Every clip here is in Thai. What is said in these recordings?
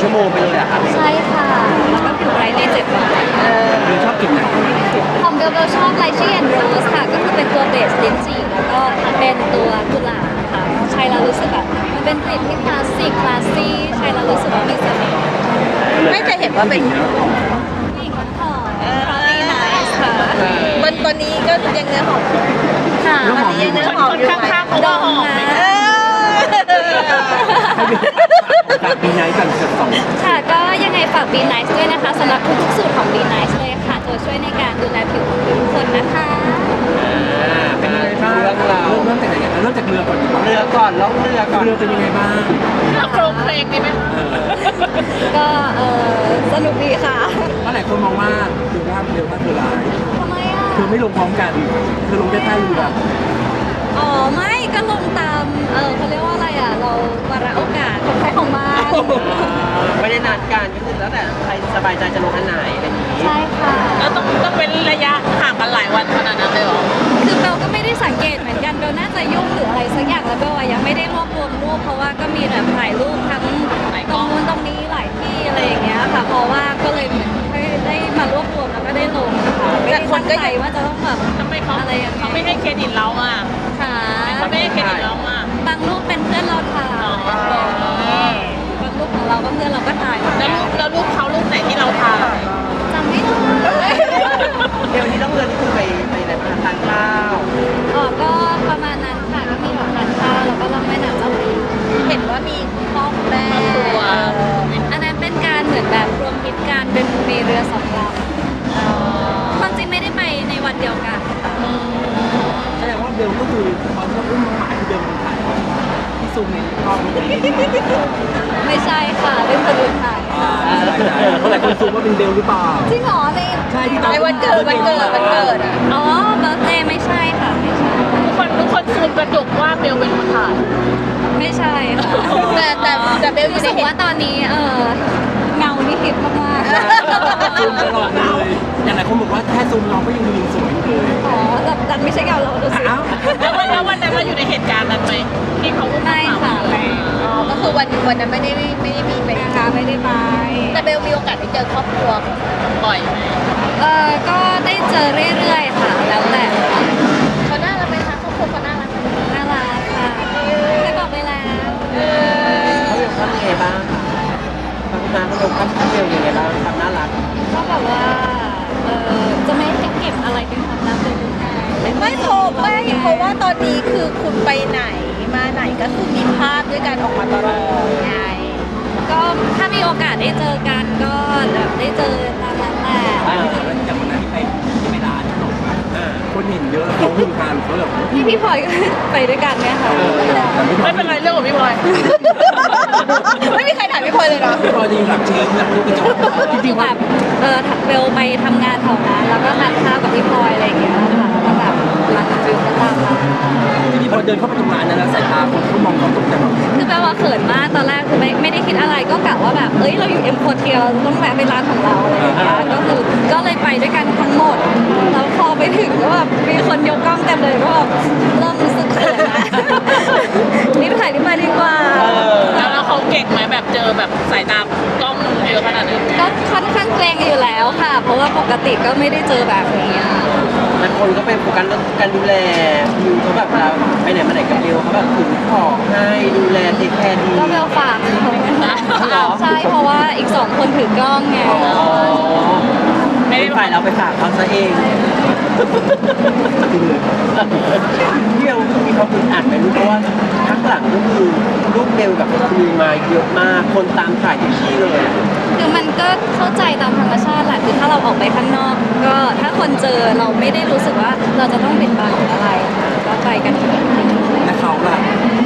ชั่วโมงไปเลยอะครัใช่ค่ะ แล้วก็ผิวไรในเจ็ดวันเออหรือชอบกินไหนของเบลเบลชอบไรชี่แอนด์สค่ะ ก็คือเป็นตัวเบสลิ้นจี่แล้วก็เป็นตัวกุหลาบค่ะ ใช้แล้วรู้สึกแบบมันเป็นกลิ่นที่คลาสสิกคลาสซี่ใช้แล้วรู้สึกว่ามีเสน่ห์ไม่เคยเห็นว่าเป็นผู้หญิงคนหอมค่ะดีนส์ค่ะบนตัวนี้ก็ยังเนื้อหอมค่ะวันนี้ยังเนื้อหอมอยู่ไหมดอกนะ จากปีไหนกันเกือบสองค่ะ ก็ยังไงฝาก Be Nice ด้วยนะคะสำหรับทุกๆสูตรของ Be Nice เลยค่ะ ตัวช่วยในการดูแลผิวของทุกคนนะคะเป็นยังไงบ้างเรื่องราวเริ่มเริ่มจากไหนกันเริ่มจากเรือก่อนดีกว่าเรือก่อนล่องเรือก่อนเรือเป็นยังไงบ้างโครงเพลงดีไหมก็เออสนุกดีค่ะเพราะหลายคนมองว่าเรือว่าเรือว่าเธอร้ายทำไมอะเธอไม่ลงพร้อมกันเธอลงแค่ท่าเรืออ๋อไม่ก็ลงตามเออเขาเรียกว่าอะไรอะ เราวาระโอกาสของใครของมัน ไม่ได้นัดกันก็คือแล้วแต่ใครสบายใจจะลงอันไหนอะไรอย่างนี้ ใช่ค่ะ แล้วต้องต้องเป็นระยะห่างกันหลายวันขนาดนั้นเลยเหรอ คือเบลก็ไม่ได้สังเกตเหมือนกันเบลน่าจะยุ่งหรืออะไรสักอย่างแล้วเบลอะยังไม่ได้รวบรวมรูปเพราะว่าก็มีแบบถ่ายรูปทั้งตรงนู้นตรงนี้หลายที่อะไรอย่างเงี้ยค่ะ เพราะว่าก็เลยเหมือนให้ได้มารวบรวมแล้วก็ได้ลงค่ะไม่ได้ตั้งใจว่าจะต้องแบบทำไมเขาอะไรอย่างเงี้ยเขาไม่ให้เครดิตเราอะค่ะเขาไม่ให้เครดิตเราอะบางรูปเป็นเพื่อนเราถ่ายอ๋อบางรูปของ เราก็เพื่อนเราก็ถ่ายแล้วรูปแล้วรูปเขารูปไหนที่เราถ่ายจำไม่ได้ เดี๋ยวนี้ล่องเรือนี่คือไปไปไหนมาทานข้าว ซูมในกล้องนี่ไม่ใช่ค่ะเป็นคนอื่นถ่ายอ่าสบายใจเพราะหลายคนซูมว่าเป็นเบลหรือเปล่า จริงเหรอในใช่ที่ตอนในวันเกิดวันเกิดวันเกิดอะอ๋อเบิร์ตเดย์ไม่ใช่ค่ะไม่ใช่ทุกคนทุกคนซูมกระจกว่าเบลเป็นคนถ่ายไม่ใช่ค่ะแต่แต่แต่เบลอยู่รู้ในสึกเหตุว่าตอนนี้เออ เงานี่ฮิตมากซูมตลอดเลยอย่างหลายคนบอกว่าแค่ซูมน้องก็ยังดูยังสวยอยู่เลยๆอ๋อแต่ดันไม่ใช่เงาเราดูสิ อ้าวแล้ววันแล้ววันนั้นเราอยู่ในเหตุการณ์นั้นไหมที่เขาอุ้มไม่ค่ะอ๋อก็คือวันวันนั้นไม่ได้ไม่ได้มีไปนะคะไม่ได้ไป แต่เบลมีโอกาสได้เจอครอบครัวของบ่อยไหม เออก็ได้เจอเรื่อยๆค่ะแล้วแต่ค่ะ เขาน่ารักไหมคะครอบครัวเขาน่ารักไหม น่ารักค่ะได้บอกไปแล้ว เขาลงภาพยังไงบ้างคะพ ระคุณนาเขาลงภาพเบลยังไงบ้างความน่ารักก็แบบว่าเออจะไม่ให้เก็บอะไรเป็นความลับเลยยังไงไม่โทรไม่เพราะว่าตอนนี้คือคุณไปไหนมาไหนก็คือมีภาพด้วยกันออกมาตลอดไงก็ถ้ามีโอกาสได้เจอกันก็แบบได้เจอตามนั้นแหละ อ่า คนเห็นเยอะเขาหุ่นทานเขาแบบพี่พี่พลอยก็ไปด้วยกันไหมคะไม่เป็นไรเรื่องของพี่บอย ไม่มีใครถ่ายพี่พลอยเลยนะพี่พอจะอยู่หลังเชฟหลังลูกกระจกจคืริองๆแบว่าบเออเบลไปทำงานแถวนั้นแล้วก็ทานข้าวกับพี่พลอยอะไรอย่างเงี้ยค่ะแล้วก็แบบร้านฟิวก็ตามมาจริงๆ พอเดินเข้าไปตรงร้านนั้นแล้วสายตาคนเขามองเขาตกใจแบบคือแปลว่าเขินมากตอนแรกคือไม่ไม่ได้คิดอะไรก็กะว่าแบบเอ้ยเราอยู่เอ็มโคเทียเราต้องแวะไปร้านของเราอะไรอย่างเงี้ยก็คือก็เลยไปด้วยกันทั้งหมดแล้วพอไปถึงก็แบบมีคนยกกล้องเต็มเลยก็แบบเริ่มรู้สึกเขินนะรีบถ่ายรีบไปดีกว่าแล้วแล้วเขาเก่งไหมแบบเจอแบบสายตากล้องเยอะขนาดนั้นก็ค่อนข้างเกรงอยู่แล้วค่ะ เพราะว่าปกติก็ไม่ได้เจอแบบนี้ อะบางคนก็ไปโฟกัสเรื่องการดูแลวิวเขาแบบเวลาไปไหนมาไหนกับเบลเขาแบบถือของให้ดูแลเทคแคร์ดีก็เบลฝากใช่เพราะว่าอีกสองคนถือกล้องไงอ๋อไม่ได้ฝ่ายเราไปฝากเขาซะเองพี่เบลมีความอึดอัดไหมรู้เพราะว่าพักหลังก็คือรูปเบลกับคุณมีมาเยอะมากคนตามถ่ายทุกที่เลย คือมันก็เข้าใจตามธรรมชาติแหละคือถ้าเราออกไปข้างนอก ก็ถ้าคนเจอเราไม่ได้รู้สึกว่าเราจะต้องปิดบังอะไรก็ไปกันเถอะ เขาล่ะ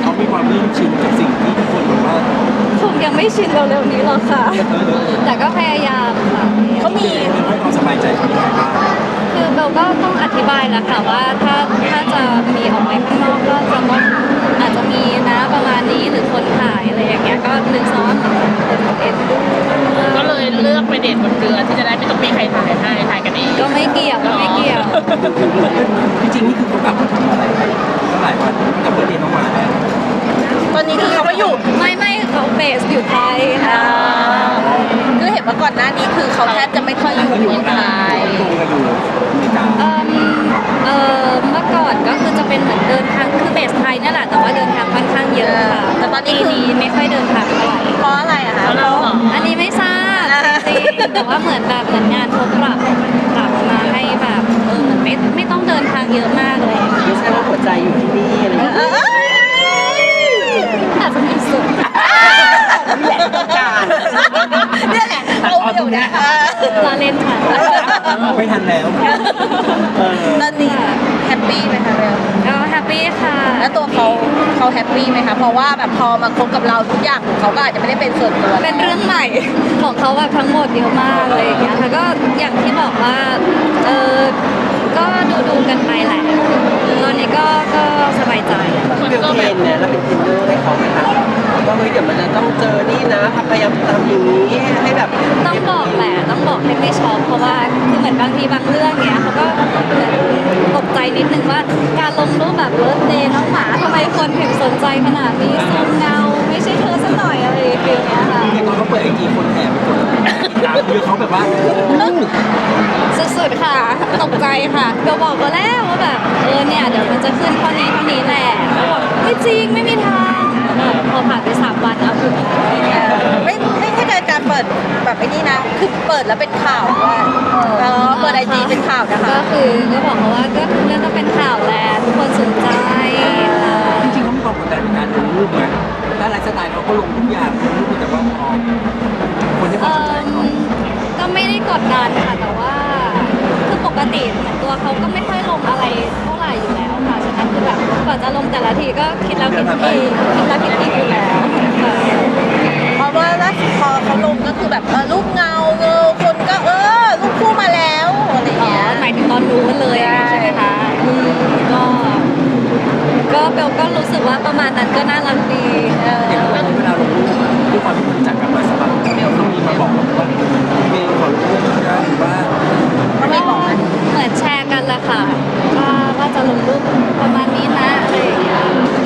เขามีความริ่มชินกับสิ่งที่ทุกคนบอกว่าคงยังไม่ชินเร็วๆนี้หรอกค่ะ แต่ก็พยายามค่ะเขามีให้ความสบายใจเขายังไงบ้างคือเบลก็ต้องอธิบายแหละค่ะว่าถ้าถ้าจะมีออกไปข้างนอกก็จะต้องอาจจะมีนะประมาณนี้หรือคนถ่ายอะไรอย่างเงี้ยก็หนึ่งสองสามคนเอ็นดูก็เลยเลือกไปเดทบนเรือที่จะได้ไม่ต้องมีใครถ่ายให้ถ่ายกันเองก็ไม่เกี่ยวก็ไม่เกี่ยวที่จริงนี่คือเขากลับมาทำอะไรก็หลายวัน ราะก่อนหน้านี้คือเขาแทบจะไม่ค่อยอยู่เมืงไทยเอิ่มเอ่อเมื่อก่อนก็คือจะเป็นเหมือนเดินทางคือเบสไทยนั่นแหละแต่ว่าเดินทางค่อนข้างเยอะค่ะแต่ตอนนี้นี้ไม่ค่อยเดินทางเท่าไหร่เพราะอะไรอะคะเราอันนี้ไม่ทราบจริงแต่ว่าเหมือนแบบเหมือนงานเขาปรับกลับมาให้แบบเออเหมือนไม่ไม่ต้องเดินทางเยอะมากเลยไม่ใช่ว่าหัวใจอยู่ที่นี่อะไรอย่างเงี้ยอาจจะมีสุด ไม่ทันแล้วเออตอนนี้แฮปปี้ไหมคะเบลก็แฮปปี้ค่ะ แล้วตัวเขาเขาแฮปปี้ไหมคะเพราะว่าแบบพอมาคบกับเราทุกอย่างของเขาก็อาจจะไม่ได้เป็นส่วนตัวเป็นเรื่องใหม่ของเขาแบบทั้งหมดเยอะมากอะไรอย่างเงี้ยค่ะก็อย่างที่บอกว่าเออก็ดูดูๆกันไปแหละตอนนี้ก็ก็สบายใจคนเบลก็เทแบรบนเนี่ยเราเป็นเทรนเนอร์ให้เขาไหมคะ ว่าเฮ้ยเดี๋ยวมันจะต้องเจอนี่นะพยายามทำอย่างนี้ให้แบบต้องบอกแหละต้องบอกให้ไม่ช็อกเพราะว่าคือเหมือนบางทีบางเรื่องเนี้ยเขาก็เหมือนตกใจนิดนึงว่าการลงรูปแบบเลิศเดย์น้องหมาทำไมคนถึงสนใจขนาดนี้ซูมเงาไม่ใช่เธอสักหน่อยอะไรอย่างเงี้ยค่ะเนี่ยตอนเขาเปิดไอจีคนแห่ไปกดตามคือเขาแบบว่าสุดๆค่ะตกใจค่ะเบลบอกเขาแล้วว่าแบบเออเนี่ยเดี๋ยวมันจะขึ้นเท่านี้เท่านี้แหละเขาบอกไม่จริงไม่มีทางแบบ พอผ่านไปสามวันเอาถึงแล้วไม่ไม่ใช่การการเปิดแบบไอ้นี่นะ คือเปิดแล้วเป็นข่าวด้วยเออเปิดไอจีเป็นข่าวนะคะ ก็คือก็บอกเขาว่าก็ทุกเรื่องก็เป็นข่าวแหละทุกคนสนใจค่ะจริงๆเขามีความกดดันในการลงรูปไหมถ้าไลฟ์สไตล์เขาก็ลงทุกอย่างลงรูปแต่ว่าพอคนที่เอเขาสนใจมเขาก็ไม่ได้กดดันค่ะแต่ว่าคือป กติเหมือนตัวเขาก็ไม่ค่อยลงอะไรเท่าไหร่อยู่แล้วค่ะ ฉะนั้นคือแบบก่อนจะลงแต่ละทีก็คิดแล้วคิดอีกคิดแล้วคิดอีกอยู่แล้วค่ะเพราะว่าล่าสุดพอเขาลงก็คือแบบเออรูปเงาเงาคนก็เออรูปคู่มาแล้วอะไรอย่างอ๋อเงี้ยหมายถึงตอนรู้นเลยใช่ไหมคะอืมก็ก็เบลก็รู้สึกว่าประมาณนั้นก็น่ารักดีเอออย่างเวลาเวลาลงรูปอะด้วยความที่รู้จักกันมาสักพักเดี๋ยวต้องมีมาบอกเราว่าเมย์ขอลงรูปนะหรือว่าก็เห มือนแชร์กันแหละค่ะว่าว่าจะลงรูปประมาณนี้นะอะไรอย่างเงี้ย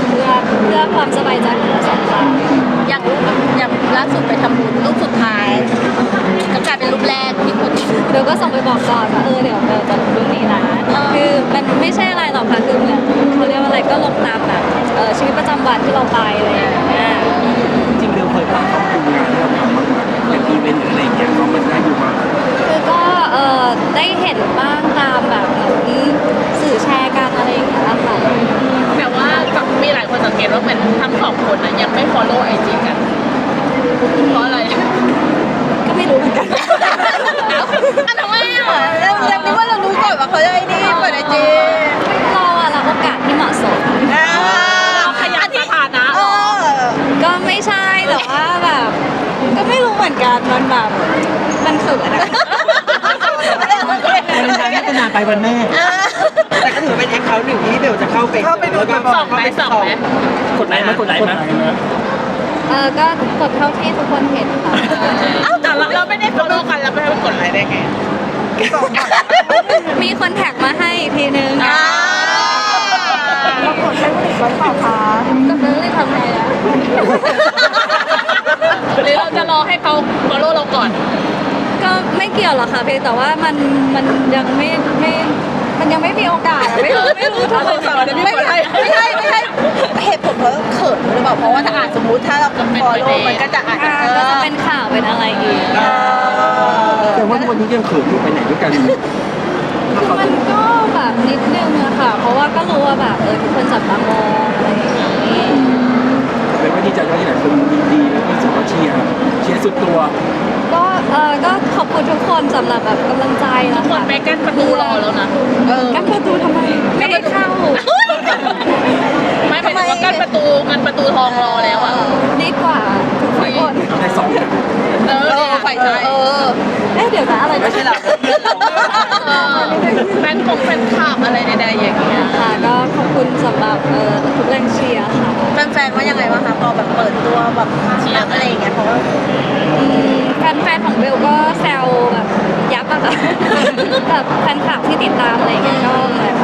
เพื่อเพื่อความสบายใจของเราสองฝ่ายอย่างอย่างล่าสุดไปทำบุญรูปสุดท้ายก็กลายเป็นรูปแรกที่คุณเบลก็ส่งไปบอกก่อนว่าเออเดี๋ยวเบลจะลงรูปนี้นะคือมันไม่ใช่อะไรหรอกค่ะคือเหมือนเขาเรียกว่าอะไรก็ลงตามแบบเออชีวิตประจำวันที่เราไปอะไรอย่างเงี้ยจริงๆเบลเคยพาเขาดูงานที่เราทำบ้างไหมอย่างอีเวนต์หรืออะไรอย่างเงี้ยเขามันได้อยู่มา คือก็เออได้เห็นบ้างตามแบบเหมือนสื่อแชร์กันอะไรอย่างเงี้ยค่ะแต่ว่ามีหลายคนสังเกตว่าเหมือนทั้งสองคนน่ะยังไม่ follow ไอจีกัน เพราะอะไรก็ไม่รู้เหมือนกันเอ้าอันทำไมอะเราเราคิดว่าเรารู้ก่อนว่าเขาจะไอ้นี่เปิดไอจีเราอะรับโอกาสที่เหมาะสม เราขยันสถานะ เอ เหรอ อ ก็ไม่ใช่แต่ว่าแบบ ก็ไม่รู้เหมือนกันมันแบบมันเขินอะ วันนั้นน่าจะนาน ไปวันแม่ แต่ก็ถือเป็นแอคเคาท์หนึ่งที่เบลจะเข้าไปเข้าไปดูแล้วก็ส่องไหมส่องไหมกดไลค์ไหมกดไลค์ไหมเออก็กดเท่าที่ทุกคนเห็นค่ะเอ้าแต่เราเราไม่ได้ follow กันเราไม่ให้กดไลค์ได้ไงมีคนแท็กมาให้อีกทีนึงอ่าเรากดใช้ผลิตไว้เปล่าคะก็ไม่รู้จะทำไงอะหรือเราจะรอให้เขา follow เราก่อนก็ ไม่เกี่ยวหรอกค่ะเพียงแต่ว่ามันมันยังไม่ไม่มันยังไม่มีโอกาสอะไม่รู้ไม่รู้ทำไมเอาโทรศัพท์มาเดี๋ยวพี่ไม่กดให้ไม่ใช่ไม่ใช่เหตุผลเพราะเขินหรือเปล่าเพราะว่าถ้าอ่านสมมติถ้าเราฟอลโล่มันก็จะอาจจะอ่าเอก็จะอเป็นข่าวเป็นอะไรอีก แต่ว่าทุกวันนี้ยังเขินอยู่ไปไหนด้วยกันมันก็แบบนิดนึงอะค่ะ เพราะว่าก็รู้ว่าแบบเออทุกคนจับตามองอะไรอย่างนี้เป็น ว่าดีใจว่าที่หลายคนยินดีแล้วก็รู้สึกว่าเชียร์เชียร์สุดตัวก็เออก็ขอบคุณทุกคนสำหรับแบบกำลังใจนะคคะนไปกั้นประตูรอแล้วนะ เออกั้นประตูทำไม ไม่ได้เข้า ไม่เป็นว่ากั้นประตูเงินประตูทองรอแล้วอะดีกว่าทุกคนได้สองอย่างเออเออฝ่ายชายเออเอ๊ะเดี๋ยวนะอะไรไม่ใช่เราเพื่อนเราเออแฟนคงแฟนคลับอะไรใดๆอย่างเงี้ยค่ะก็ขอบคุณสำหรับเออทุกแรงเชียร์ค่ะแฟนๆว่ายังไงบ้างคะพอแบบเปิดตัวแบบเชียร์อะไรอย่างเงี้ยเพราะว่าอืมแฟนๆของเบลก็แซวแบบยับอะค่ะแบบแฟนคลับที่ติดตามอะไรอย่างเงี้ยก็เหมือนเขาเ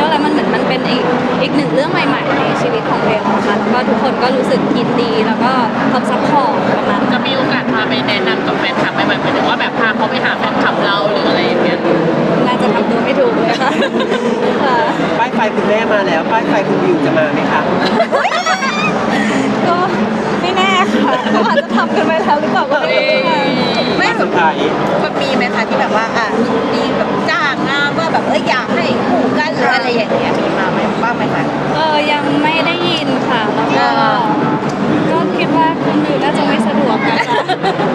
รียกว่าอะไรมันเหมือนมันเป็นอีกอีกหนึ่งเรื่องใหม่ ๆ ในชีวิตของเบลนะคะแล้วก็ทุกคนก็รู้สึกยินดีแล้วก็พร้อมซัพพอร์ตประมาณจะมีโอกาสพาไปแนะนำกับแฟนคลับไหมหมายถึงว่าแบบพาเขาไปหาแฟนคลับเราหรืออะไรอย่างเงี้ยน่าจะทำตัวไม่ถูกเลยค่ะค่ะป้ายไฟคุณแม่มาแล้ว ป้ายไฟคุณวิวจะมาไหมคะก็ไม่ แน่ค่ะเขาอาจจะทำกันไปแล้วหรือเปล่าก็ไม่รู้ค่ะไม่สมายมันมีไหมคะที่แบบว่าอะมีแบบจ้างงานว่าแบบเอออยากให้คู่กันหรืออะไรอย่างเงี้ยมีมาไหมบ้างไหมคะเออยังไม่ได้ยินค่ะแล้วก็คิดว่าคนอื่นน่าจะไม่สะดวกกัน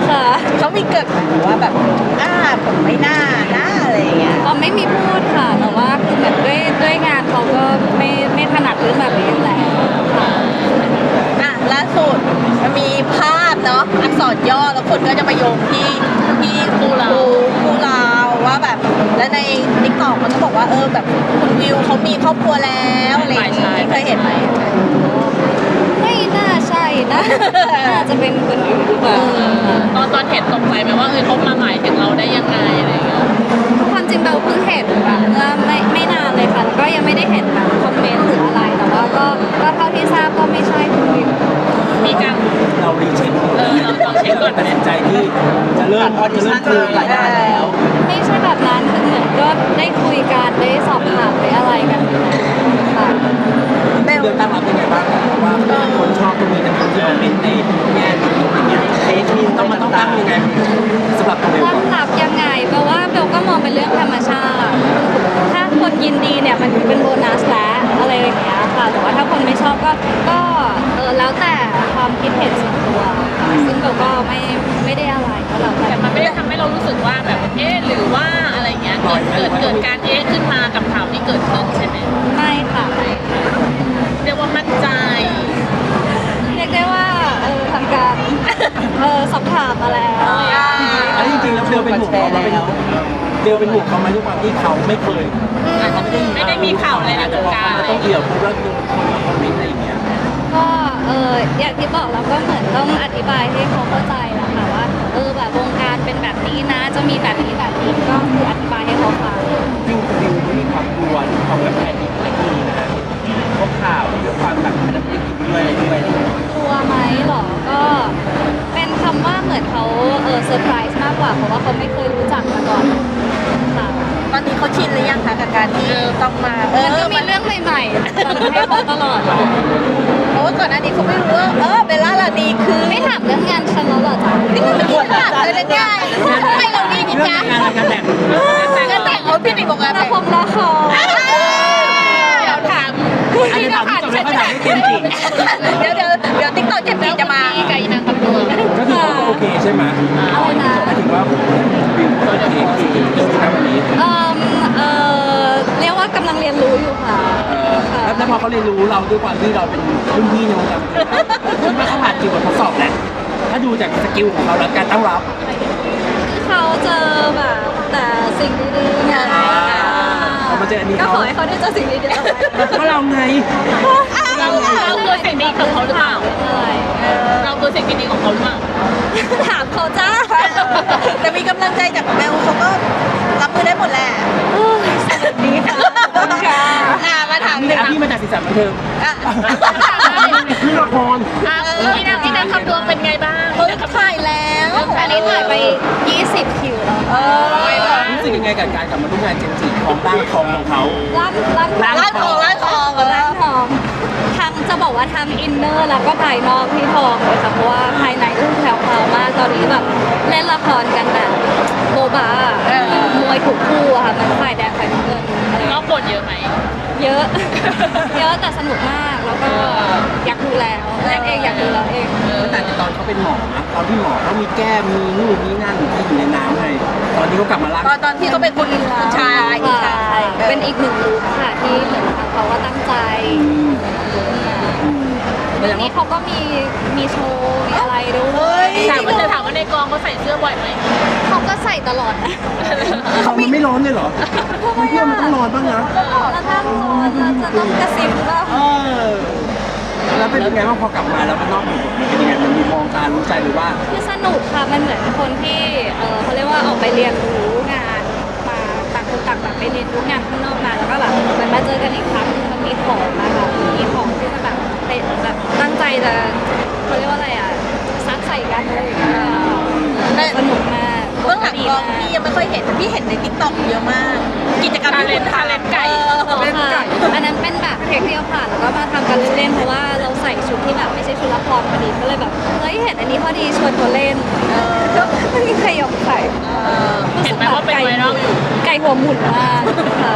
ค่ะเขามีเกิดไหมหรือว่าแบบอ่าผมไม่น่านะอะไรอย่างเงี้ยอ๋าไม่มีพูดค่ะแต่ว่าคือแบบด้วยด้วยงานเขาก็ แล้วคนก็จะมาโยงที่ที่คู่เราคู่เราว่าแบบ แล้วในติ๊กต็อกมันก็บอกว่าเออแบบคุณวิวเขามีครอบครัวแล้วอะไรอย่างงี้เคยเห็นไหมไม่น่าใช่นะน่าจะเป็นคนอื่นหรือเปล่าตอนตอนเห็นตกใจไหมว่าเออเขามาหมายถึงเราได้ยังไงอะไรอย่างเงี้ยความจริงเบลเพิ่งเห็นแบบเมื่อไม่ไม่นานเลยค่ะแล้วก็ยังไม่ได้เห็นแบบคอมเมนต์หรืออะไรแต่ว่าก็ก็เท่าที่ทราบก็ไม่ใช่คุณวิว มีการเรารีเช็คเออเราลองเช็คก่อน ตัดสินใจที่จะเริ่ตัมดออดิชั่นมาหลายงานแล้วไม่ใช่แบบนั้นคือเหมือนก็ได้คุยกันได้สอบถามได้อะไรกันอยู่แล้วค่ะเบลเรื่องตั้งรับยังไงบ้างเพราะว่าคนชอบตรงนี้แต่คนที่มันเป็นในแง่ดีอย่างเงี้ยเฟซมีต้องมันต้องตั้งยังไงสำหรับตัวเบลต้ก่ออนนรับยังไงแปลว่าเบลก็มองเป็นเรื่องธรรมชาติถ้าคน ยินดีเนี่ยมันเป็นโบนัสแล้วอะไรอย่างเงี้ยค่ะแต่ว่าถ้าคนไม่ชอบก็ก็เออแล้วแต่ความคิดเห็นส่วนตัวค่ะซึ่งเบลก็ไม่ไม่ได้อะไรก็แล้วแต่แต่มันไม่ได้ทำให้เรารู้สึกว่าแบบเอ๊ะหรือว่าอะไรเงี้ยเกิดเกิดเกิดการเอ๊ะขึ้นมากับข่าวที่เกิดขึ้นใช่ไหมไม่ค่ะ เรียกว่ามั่นใจ เรียกได้ว่าเออทำการ เออสอบถามมาแล้วอันนี้จริงๆแล้วเบลเป็นห่วงเขามาเป็นเบลเป็นห่วงเขามาด้วยความที่เขาไม่เคยอาจจะ ไม่ได้มีข่าวอะไรในวงการอะไรต้องเอี่ยวพูดแล้วคนมาคอมเมนต์อะไรอย่างเงี้ยก็เอออย่างที่บอกเราก็เหมือนต้องอธิบายให้เขาเข้าใจแหละค่ะว่าเออแบบวงการเป็นแบบนี้นะ จะมีแบบนี้แบบนี้ก็คืออธิบายให้เขาฟังจริงคุณวิวมีความกลัวที่ของแบบแผนอีกหลายทีนะพวกข่าวเรื่องความแบบอันนั้นไม่กินด้วยอะไรด้วยกลัวไหมหรอก็ เป็นคำว่าเหมือนเขาเออเซอร์ไพรส์มากกว่าเพราะว่าเขาไม่เคยรู้จักมาก่อนค่ะตอนนี้เขาชินหรือยังคะกับการที่ต้องมาเอมันอก็มีเรื่องใหม่ๆมาให้เขาตลอด เพราะว่าก่อนหน้านี้เขาไม่รู้ว่าเออเบลล่าลานีคือไม่ถามเรื่องงานฉันแล้วเหรอจ๊ะนี่มันไม่ถามเลยนะง่ายทำไมเราดีนี่จ๊ะงานอะไรกันแต่งงานแต่งเขาพี่หนิงบอกงานละแต่งครละครเดี๋ยวถาม อันนี้ถามที่จะไม่ค่อยถามให้เต็มจริงเดี๋ยวเดี๋ยวเดี๋ยวติ๊กต็อกเจ็ดปีจะมาพี่กับอีนางคำนวณก็คือเขาก็โอเคใช่ไหมอะไรนะหมายถึงว่าวิวก็โอเคจริงๆที่ทำวันนี้เออเออเรียกว่ากำลังเรียนรู้อยู่ค่ะเออแล้วแล้วพอเขาเรียนรู้เราด้วยความที่เราเป็นรุ่นพี่ในวงการบันเทิงคิดว่าเขาผ่านกี่บททดสอบแหละถ้าดูจากสกิลของเขาแล้วการตั้งรับคือเขาเจอแบบแต่สิ่งดีๆไง พอมาเจออันนี้ก็เขาขอให้เขาได้เจอสิ่งดีๆเอาไว้ก็เราไง เราเราคือสิ่งดีของเขาหรือเปล่าอะไรเราคือสิ่งดีของเขาหรือเปล่า ถามเขาจ้าแต่มีกำลังใจจากเบลเขาก็รับมือได้หมดแหละสวัสดีค่ะค่ะอะมา ถามนี่พี่มาจากสีสันบันเทิงอะพี่ละครอะอีนางอีนางคำนวณเป็นไงบ้างเขาถ่ายแล้วอันนี้ถ่ายไป 20 คิวแล้วเออรู้สึกยังไงกับการกลับมาร่วมงานเจมส์จีของร่างทองของเขาร้านร้านร้านร้านทองร้านทองเหรอร้านทองทั้งจะบอกว่าทั้งอินเนอร์แล้วก็ภายนอกที่ทองเลยค่ะเพราะว่าภายในก็คือแถวๆมากตอนนี้แบบเล่นละครกันแบบโบบาอะมวยถูกคู่อะค่ะมันฝ่ายแดงฝ่ายน้ำเงินอะไรอย่างรเงี้ยอบบทเยอะไหม เยอะ เยอะแต่สนุกมากแล้วก็อยากดูแล้วเล่นเองอยากดูแล้วเองแต่ตอนเขาเป็นหมอนะตอนที่หมอเขามีแก้มมีนู่นนี่นั่นที่อยู่ในน้ำไงตอนที่เขากลับมาล่างตอนตอนที่เขาเป็นคุณชายคุณชาย เป็นอีกหนึ่งลุคค่ะที่เหมือนทางเขาก็ตั้งใจเรื่องนี้เขาก็มีมีโชว์มีอะไรด้วยถามว่าจะถามว่าในกองเขาใส่เสื้อบ่อยไหมเขาก็ใส่ตลอดนะเขามันไม่ร้อนเลยเหรอมันเพื่อนมันต้องนอนบ้างนะแล้วถ้าร้อนเราจะต้องกระซิบว่าเออแล้วเป็นยังไงบ้างพอกลับมาแล้วมันนอกอยู่เป็นยังไงมันมีมองตารู้ใจหรือว่าคือสนุกค่ะมันเหมือนคนที่เออเขาเรียกว่าออกไปเรียนรู้งานมาต่างคนต่างแบบไปเรียนรู้งานข้างนอกมาแล้วก็แบบเหมันมาเจอกันอีกครั้งหนึ่งมันมีของนะคะมีของที่จะ แบบเป็นแบบตั้งใจจะเขาเรียกว่าอะไรอะซัดใส่กันเลยอย่างเงี้ยสนุกมาก เบื้องหลังกองพี่ยังไม่ค่อยเห็นแต่พี่เห็นในทิกตอกเยอะมาก กิจกรรมทาที่เลคุนณทาเลนไก่อ๋อค่ะอันนั้นเป็นแบบเทคเดียวผ่านแล้วก็มาทำกันเล่นๆเพราะว่าเราใส่ชุดที่แบบไม่ใช่ชุดละครพอดีก็เลยแบบเฮ้ยเห็นอันนี้พอดีชวนเขาเล่นไม่มีใครยอมใส่เห็นไหมว่าเป็นไวรัลอยู่ไก่หัวหมุนมากค่ะ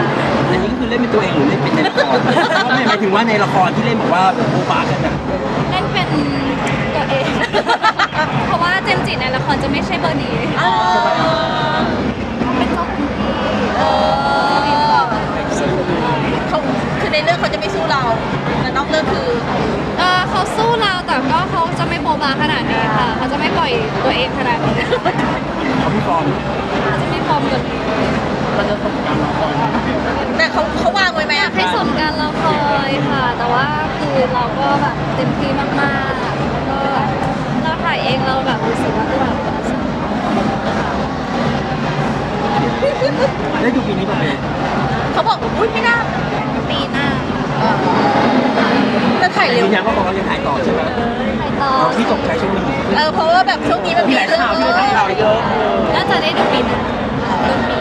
อันนี้ก็คือเล่นเป็นตัวเองหรือเล่นเป็นในละครเพราะไม่หมายถึงว่าในละครที่เล่นบอกว่าโอบากันอะเล่น เป็นตัวเอง เพราะว่าเจมส์จิในละครจะไม่ใช่เบอร์นี้เป็นเจ้าคุณพี่เออสุดๆเลยเขาคือในเรื่องเขาจะไม่สู้เราแต่นอกเรื่องคือ เออเขาสู้เราแต่ก็เขาจะไม่โบบาขนาดนี้ค่ะเขาจะไม่ปล่อยตัวเองขนาดนี้เขาพี่ฟอร์มเขาจะมีฟอร์มแบบนี้มันจะสมการรอคอยแต่เขาเขาวางไว้ไหมอะให้สมการเราคอยค่ะ แต่ว่าคือเราก็แบบเต็มที่มากๆแล้วก็เรา ถ่ายเองเราแบบรู้สึกว่าเออแบบได้ดูปีนี้ป่ะเบลเขาบอกอุ้ยไม่น่าปีหน้าจะถ่ายเร็วยืนยันว่าของเรายังถ่ายต่อใช่ไหมถ่ายต่ออ๋อพี่ตกใจช่วงนี้เออเพราะว่าแบบช่วงนี้มันมีเรื่องมีหลายข่าวมีหลายข่าวเยอะน่าจะได้ดูปีหน้าต้นปี